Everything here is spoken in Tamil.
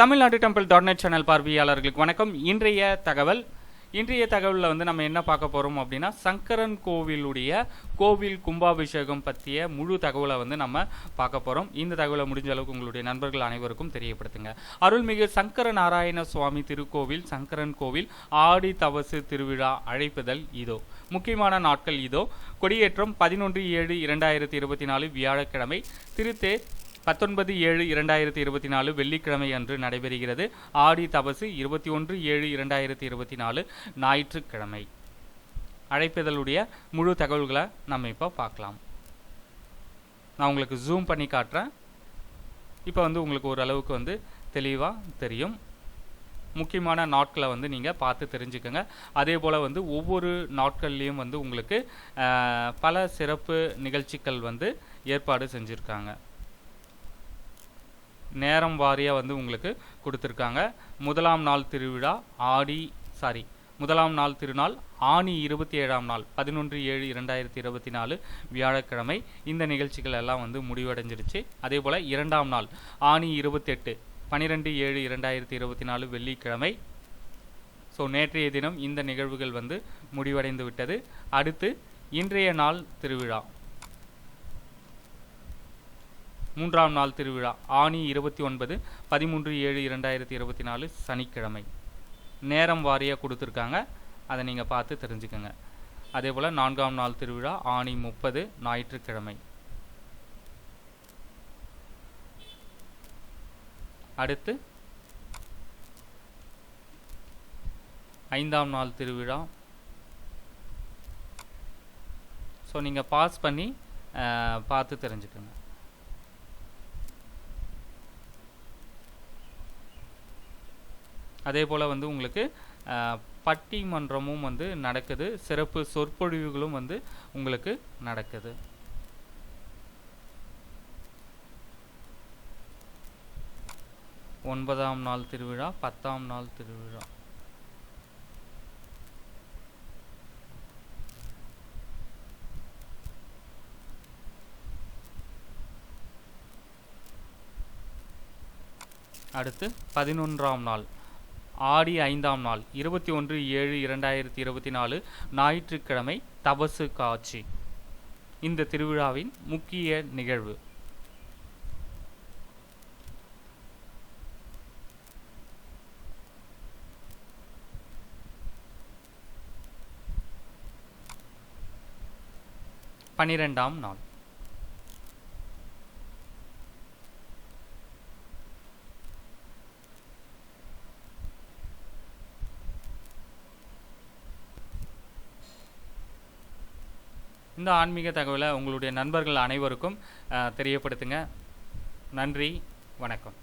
Tamil Nadu temple dot net channel பார்வையாளர்களுக்கு வணக்கம். இன்றைய தகவல். இன்றைய தகவலில் வந்து நம்ம என்ன பார்க்க போகிறோம் அப்படின்னா சங்கரன் கோவிலுடைய கோவில் கும்பாபிஷேகம் பற்றிய முழு தகவலை வந்து நம்ம பார்க்க போகிறோம் இந்த தகவலை முடிஞ்ச அளவுக்கு உங்களுடைய நண்பர்கள் அனைவருக்கும் தெரியப்படுத்துங்க. அருள்மிகு சங்கர நாராயண சுவாமி திருக்கோவில் சங்கரன் கோவில் ஆடி தவசு திருவிழா அழைப்புதல் இதோ. முக்கியமான நாட்கள் இதோ. கொடியேற்றம் பதினொன்று ஏழு இரண்டாயிரத்தி இருபத்தி நாலு வியாழக்கிழமை. திருத்தேர் பத்தொன்பது ஏழு இரண்டாயிரத்தி இருபத்தி நாலு வெள்ளிக்கிழமை அன்று நடைபெறுகிறது. ஆடி தபசு இருபத்தி ஒன்று ஏழு இரண்டாயிரத்தி இருபத்தி நாலு ஞாயிற்றுக்கிழமை. அழைப்பிதழுடைய முழு தகவல்களை நம்ம இப்போ பார்க்கலாம். நான் உங்களுக்கு ஜூம் பண்ணி காட்டுறேன். இப்போ வந்து உங்களுக்கு ஓரளவுக்கு வந்து தெளிவாக தெரியும். முக்கியமான நாட்களை வந்து நீங்கள் பார்த்து தெரிஞ்சுக்கோங்க. அதே போல் வந்து ஒவ்வொரு நாட்கள்லேயும் வந்து உங்களுக்கு பல சிறப்பு நிகழ்ச்சிகள் வந்து ஏற்பாடு செஞ்சுருக்காங்க. நேரம் வாரியாக வந்து உங்களுக்கு கொடுத்துருக்காங்க. முதலாம் நாள் திருவிழா ஆடி சாரி முதலாம் நாள் திருநாள் ஆணி இருபத்தி ஏழாம் நாள் பதினொன்று ஏழு இரண்டாயிரத்தி இருபத்தி நாலு வியாழக்கிழமை. இந்த நிகழ்ச்சிகள் எல்லாம் வந்து முடிவடைஞ்சிருச்சு. அதே போல் இரண்டாம் நாள் ஆணி இருபத்தெட்டு பனிரெண்டு ஏழு இரண்டாயிரத்தி இருபத்தி நாலு வெள்ளிக்கிழமை. ஸோ நேற்றைய தினம் இந்த நிகழ்வுகள் வந்து முடிவடைந்து விட்டது. அடுத்து இன்றைய நாள் திருவிழா. மூன்றாம் நாள் திருவிழா ஆணி இருபத்தி ஒன்பது பதிமூன்று ஏழு இரண்டாயிரத்தி இருபத்தி நாலு சனிக்கிழமை. நேரம் வாரியாக கொடுத்துருக்காங்க. அதை நீங்கள் பார்த்து தெரிஞ்சுக்கோங்க. அதே போல் நான்காம் நாள் திருவிழா ஆணி முப்பது ஞாயிற்றுக்கிழமை. அடுத்து ஐந்தாம் நாள் திருவிழா. ஸோ நீங்கள் பாஸ் பண்ணி பார்த்து தெரிஞ்சுக்கோங்க. அதே போல் வந்து உங்களுக்கு பட்டிமன்றமும் வந்து நடக்குது. சிறப்பு சொற்பொழிவுகளும் வந்து உங்களுக்கு நடக்குது. ஒன்பதாம் நாள் திருவிழா பத்தாம் நாள் திருவிழா. அடுத்து பதினொன்றாம் நாள். ஆடி ஐந்தாம் நாள் இருபத்தி ஒன்று ஏழு இரண்டாயிரத்தி இருபத்தி நாலு ஞாயிற்றுக்கிழமை தபசு காட்சி. இந்த திருவிழாவின் முக்கிய நிகழ்வு. பனிரெண்டாம் நாள். இந்த ஆன்மீக தகவலை உங்களுடைய நண்பர்கள் அனைவருக்கும் தெரியப்படுத்துங்க. நன்றி வணக்கம்.